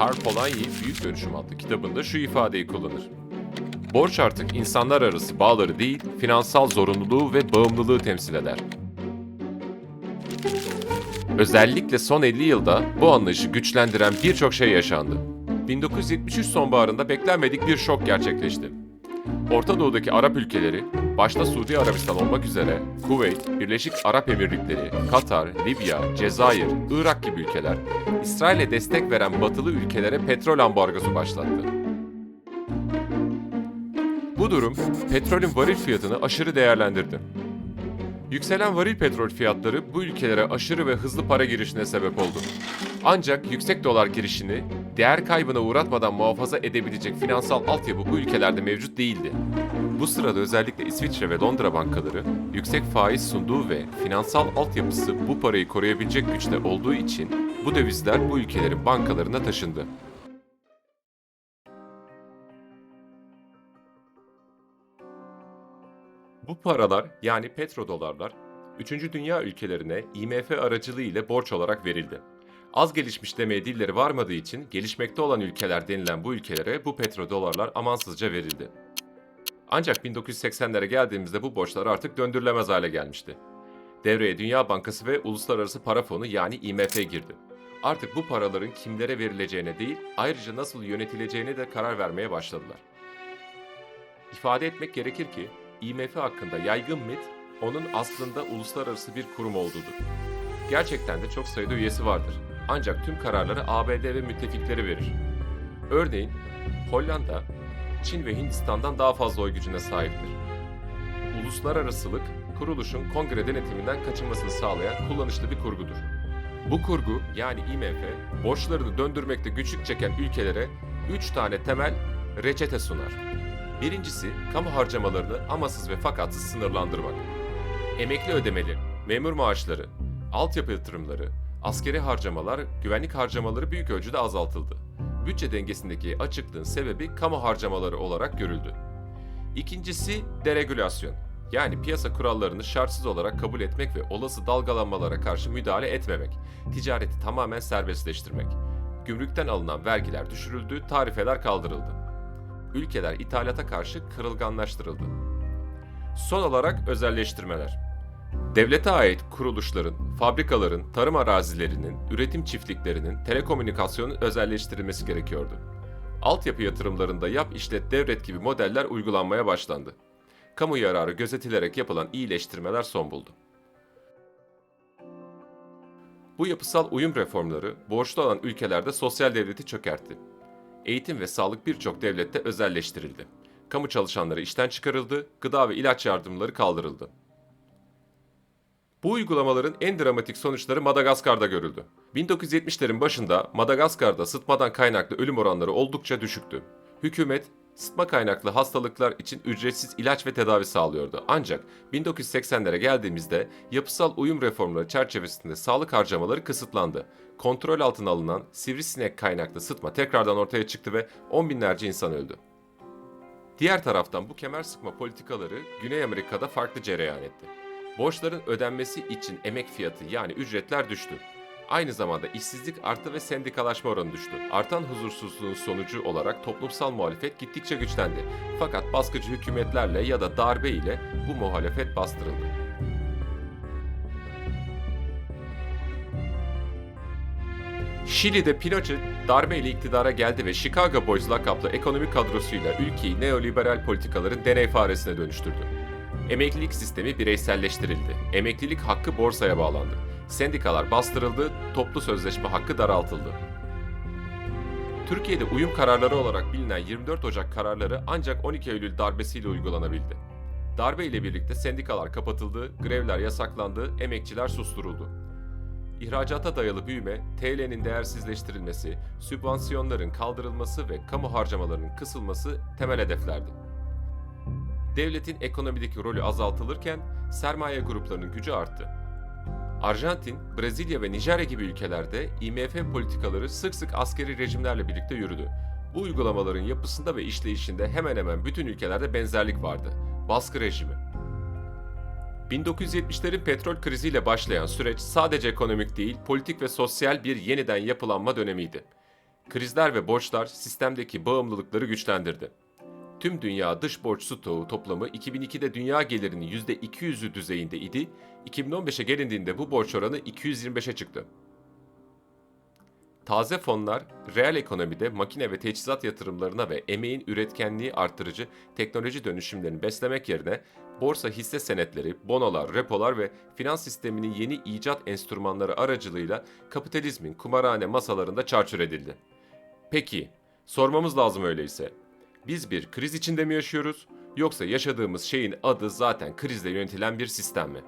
Karl Polanyi Büyük Dönüşüm adlı kitabında şu ifadeyi kullanır. Borç artık insanlar arası bağları değil, finansal zorunluluğu ve bağımlılığı temsil eder. Özellikle son 50 yılda bu anlayışı güçlendiren birçok şey yaşandı. 1973 sonbaharında beklenmedik bir şok gerçekleşti. Orta Doğu'daki Arap ülkeleri, başta Suudi Arabistan olmak üzere Kuveyt, Birleşik Arap Emirlikleri, Katar, Libya, Cezayir, Irak gibi ülkeler, İsrail'e destek veren batılı ülkelere petrol ambargosu başlattı. Bu durum petrolün varil fiyatını aşırı değerlendirdi. Yükselen varil petrol fiyatları bu ülkelere aşırı ve hızlı para girişine sebep oldu. Ancak yüksek dolar girişini değer kaybına uğratmadan muhafaza edebilecek finansal altyapı bu ülkelerde mevcut değildi. Bu sırada özellikle İsviçre ve Londra bankaları yüksek faiz sunduğu ve finansal altyapısı bu parayı koruyabilecek güçte olduğu için bu dövizler bu ülkelerin bankalarına taşındı. Bu paralar yani petrodolarlar 3. dünya ülkelerine IMF aracılığı ile borç olarak verildi. Az gelişmiş demeye dilleri varmadığı için gelişmekte olan ülkeler denilen bu ülkelere bu petrodolarlar amansızca verildi. Ancak 1980'lere geldiğimizde bu borçlar artık döndürülemez hale gelmişti. Devreye Dünya Bankası ve Uluslararası Para Fonu yani IMF girdi. Artık bu paraların kimlere verileceğine değil, ayrıca nasıl yönetileceğine de karar vermeye başladılar. İfade etmek gerekir ki IMF hakkında yaygın mit onun aslında uluslararası bir kurum olduğudur. Gerçekten de çok sayıda üyesi vardır. Ancak tüm kararları ABD ve müttefikleri verir. Örneğin Hollanda, Çin ve Hindistan'dan daha fazla oy gücüne sahiptir. Uluslararasılık, kuruluşun kongre denetiminden kaçınmasını sağlayan kullanışlı bir kurgudur. Bu kurgu yani IMF, borçlarını döndürmekte güçlük çeken ülkelere 3 tane temel reçete sunar. Birincisi, kamu harcamalarını amasız ve fakatsız sınırlandırmak. Emekli ödemeleri, memur maaşları, altyapı yatırımları, askeri harcamalar, güvenlik harcamaları büyük ölçüde azaltıldı. Bütçe dengesindeki açıklığın sebebi kamu harcamaları olarak görüldü. İkincisi, deregülasyon. Yani piyasa kurallarını şartsız olarak kabul etmek ve olası dalgalanmalara karşı müdahale etmemek. Ticareti tamamen serbestleştirmek. Gümrükten alınan vergiler düşürüldü, tarifeler kaldırıldı ülkeler ithalata karşı kırılganlaştırıldı. Son olarak özelleştirmeler. Devlete ait kuruluşların, fabrikaların, tarım arazilerinin, üretim çiftliklerinin, telekomünikasyonun özelleştirilmesi gerekiyordu. Altyapı yatırımlarında yap işlet devret gibi modeller uygulanmaya başlandı. Kamu yararı gözetilerek yapılan iyileştirmeler son buldu. Bu yapısal uyum reformları borçlu olan ülkelerde sosyal devleti çökertti eğitim ve sağlık birçok devlette özelleştirildi. Kamu çalışanları işten çıkarıldı, gıda ve ilaç yardımları kaldırıldı. Bu uygulamaların en dramatik sonuçları Madagaskar'da görüldü. 1970'lerin başında Madagaskar'da sıtmadan kaynaklı ölüm oranları oldukça düşüktü. Hükümet sıtma kaynaklı hastalıklar için ücretsiz ilaç ve tedavi sağlıyordu. Ancak 1980'lere geldiğimizde yapısal uyum reformları çerçevesinde sağlık harcamaları kısıtlandı. Kontrol altına alınan sivrisinek kaynaklı sıtma tekrardan ortaya çıktı ve on binlerce insan öldü. Diğer taraftan bu kemer sıkma politikaları Güney Amerika'da farklı cereyan etti. Borçların ödenmesi için emek fiyatı yani ücretler düştü. Aynı zamanda işsizlik arttı ve sendikalaşma oranı düştü. Artan huzursuzluğun sonucu olarak toplumsal muhalefet gittikçe güçlendi. Fakat baskıcı hükümetlerle ya da darbe ile bu muhalefet bastırıldı. Şili'de Pinochet darbeyle iktidara geldi ve Chicago Boys lakaplı ekonomik kadrosuyla ülkeyi neoliberal politikaların deney faresine dönüştürdü. Emeklilik sistemi bireyselleştirildi. Emeklilik hakkı borsaya bağlandı. Sendikalar bastırıldı, toplu sözleşme hakkı daraltıldı. Türkiye'de uyum kararları olarak bilinen 24 Ocak kararları ancak 12 Eylül darbesiyle uygulanabildi. Darbe ile birlikte sendikalar kapatıldı, grevler yasaklandı, emekçiler susturuldu. İhracata dayalı büyüme, TL'nin değersizleştirilmesi, sübvansiyonların kaldırılması ve kamu harcamalarının kısılması temel hedeflerdi. Devletin ekonomideki rolü azaltılırken sermaye gruplarının gücü arttı. Arjantin, Brezilya ve Nijerya gibi ülkelerde IMF politikaları sık sık askeri rejimlerle birlikte yürüdü. Bu uygulamaların yapısında ve işleyişinde hemen hemen bütün ülkelerde benzerlik vardı. Baskı rejimi. 1970'lerin petrol kriziyle başlayan süreç sadece ekonomik değil, politik ve sosyal bir yeniden yapılanma dönemiydi. Krizler ve borçlar sistemdeki bağımlılıkları güçlendirdi. Tüm dünya dış borç stoğu toplamı 2002'de dünya gelirinin %200'ü düzeyinde idi, 2015'e gelindiğinde bu borç oranı 225'e çıktı. Taze fonlar, reel ekonomide makine ve teçhizat yatırımlarına ve emeğin üretkenliği artırıcı teknoloji dönüşümlerini beslemek yerine borsa hisse senetleri, bonolar, repolar ve finans sisteminin yeni icat enstrümanları aracılığıyla kapitalizmin kumarhane masalarında çarçur edildi. Peki, sormamız lazım öyleyse. Biz bir kriz içinde mi yaşıyoruz yoksa yaşadığımız şeyin adı zaten krizle yönetilen bir sistem mi?